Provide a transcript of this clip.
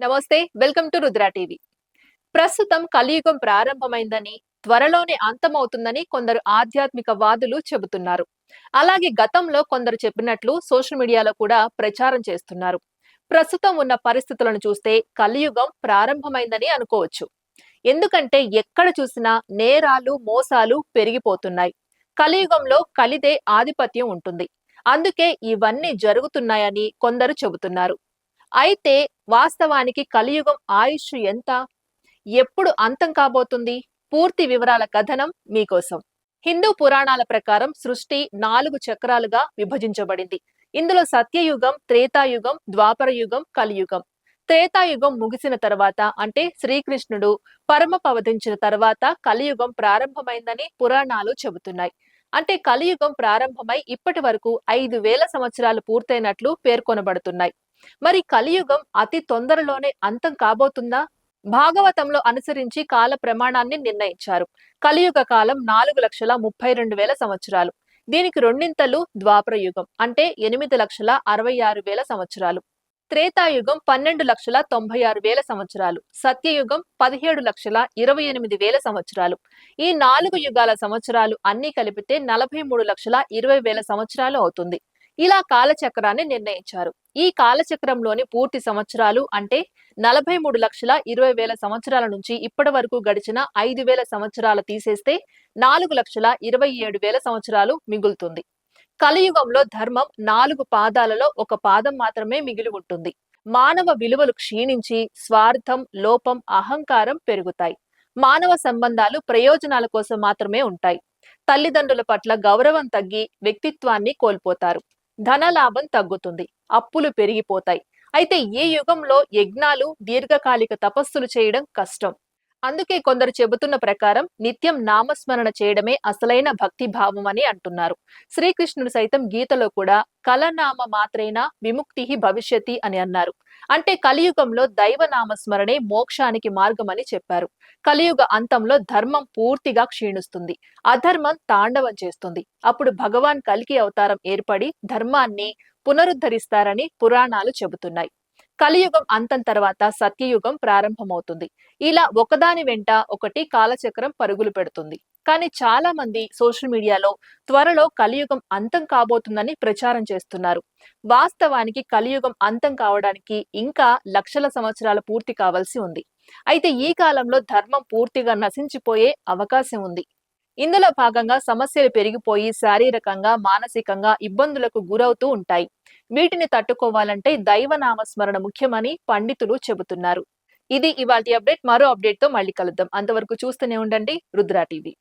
నమస్తే welcome to Rudra TV. ప్రస్తుతం కలియుగం ప్రారంభమైందని త్వరలోనే అంతమవుతుందని కొందరు ఆధ్యాత్మిక వాదులు చెబుతున్నారు. అలాగే గతంలో కొందరు చెప్పినట్లు సోషల్ మీడియాలో కూడా ప్రచారం చేస్తున్నారు. ప్రస్తుతం ఉన్న పరిస్థితులను చూస్తే కలియుగం ప్రారంభమైందని అనుకోవచ్చు. ఎందుకంటే ఎక్కడ చూసినా నేరాలు మోసాలు పెరిగిపోతున్నాయి. కలియుగంలో కలిదే ఆధిపత్యం ఉంటుంది. అందుకే ఇవన్నీ జరుగుతున్నాయని కొందరు చెబుతున్నారు. అయితే వాస్తవానికి కలియుగం ఆయుష్ ఎంత? ఎప్పుడు అంతం కాబోతుంది? పూర్తి వివరాల కథనం మీకోసం. హిందూ పురాణాల ప్రకారం సృష్టి నాలుగు చక్రాలుగా విభజించబడింది. ఇందులో సత్యయుగం త్రేతాయుగం ద్వాపర యుగం కలియుగం. త్రేతాయుగం ముగిసిన తర్వాత అంటే శ్రీకృష్ణుడు పరమ పవధించిన తర్వాత కలియుగం ప్రారంభమైందని పురాణాలు చెబుతున్నాయి. అంటే కలియుగం ప్రారంభమై ఇప్పటి వరకు ఐదు వేల సంవత్సరాలు పూర్తయినట్లు పేర్కొనబడుతున్నాయి. మరి కలియుగం అతి తొందరలోనే అంతం కాబోతుందా? భాగవతంలో అనుసరించి కాల ప్రమాణాన్ని నిర్ణయించారు. కలియుగ కాలం నాలుగు లక్షల ముప్పై రెండు వేల సంవత్సరాలు. దీనికి రెండింతలు ద్వాపర యుగం అంటే ఎనిమిది లక్షల అరవై ఆరు వేల సంవత్సరాలు. త్రేతాయుగం పన్నెండు లక్షల తొంభై ఆరు వేల సంవత్సరాలు. సత్యయుగం పదిహేడు లక్షల ఇరవై ఎనిమిది వేల సంవత్సరాలు. ఈ నాలుగు యుగాల సంవత్సరాలు అన్ని కలిపితే నలభై మూడు లక్షల ఇరవై వేల సంవత్సరాలు అవుతుంది. ఇలా కాలచక్రాన్ని నిర్ణయించారు. ఈ కాలచక్రంలోని పూర్తి సంవత్సరాలు అంటే నలభై మూడు లక్షల ఇరవై వేల సంవత్సరాల నుంచి ఇప్పటి వరకు గడిచిన ఐదు వేల సంవత్సరాలు తీసేస్తే నాలుగు లక్షల ఇరవై ఏడు వేల సంవత్సరాలు మిగులుతుంది. కలియుగంలో ధర్మం నాలుగు పాదాలలో ఒక పాదం మాత్రమే మిగిలి ఉంటుంది. మానవ విలువలు క్షీణించి స్వార్థం లోపం అహంకారం పెరుగుతాయి. మానవ సంబంధాలు ప్రయోజనాల కోసం మాత్రమే ఉంటాయి. తల్లిదండ్రుల పట్ల గౌరవం తగ్గి వ్యక్తిత్వాన్ని కోల్పోతారు. ధనలాభం తగ్గుతుంది అప్పులు పెరిగిపోతాయి. అయితే ఈ యుగంలో యజ్ఞాలు దీర్ఘకాలిక తపస్సులు చేయడం కష్టం? అందుకే కొందరు చెబుతున్న ప్రకారం నిత్యం నామస్మరణ చేయడమే అసలైన భక్తి భావం అని అంటున్నారు. శ్రీకృష్ణుడు సైతం గీతలో కూడా కలనామ మాత్రైనా విముక్తి భవిష్యతి అని అన్నారు. అంటే కలియుగంలో దైవ నామస్మరణే మోక్షానికి మార్గమని చెప్పారు. కలియుగ అంతంలో ధర్మం పూర్తిగా క్షీణిస్తుంది. అధర్మం తాండవం చేస్తుంది. అప్పుడు భగవాన్ కలికి అవతారం ఏర్పడి ధర్మాన్ని పునరుద్ధరిస్తారని పురాణాలు చెబుతున్నాయి. కలియుగం అంతం తర్వాత సత్యయుగం ప్రారంభమవుతుంది. ఇలా ఒకదాని వెంట ఒకటి కాలచక్రం పరుగులు పెడుతుంది. కానీ చాలా మంది సోషల్ మీడియాలో త్వరలో కలియుగం అంతం కాబోతుందని ప్రచారం చేస్తున్నారు. వాస్తవానికి కలియుగం అంతం కావడానికి ఇంకా లక్షల సంవత్సరాల పూర్తి కావాల్సి ఉంది. అయితే ఈ కాలంలో ధర్మం పూర్తిగా నశించిపోయే అవకాశం ఉంది. ఇందులో భాగంగా సమస్యలు పెరిగిపోయి శారీరకంగా మానసికంగా ఇబ్బందులకు గురవుతూ ఉంటాయి. వీటిని తట్టుకోవాలంటే దైవ నామస్మరణ ముఖ్యమని పండితులు చెబుతున్నారు. ఇది ఇవాళ అప్డేట్. మరో అప్డేట్తో మళ్ళీ కలుద్దాం. అంతవరకు చూస్తూనే ఉండండి. రుద్రా టీవీ.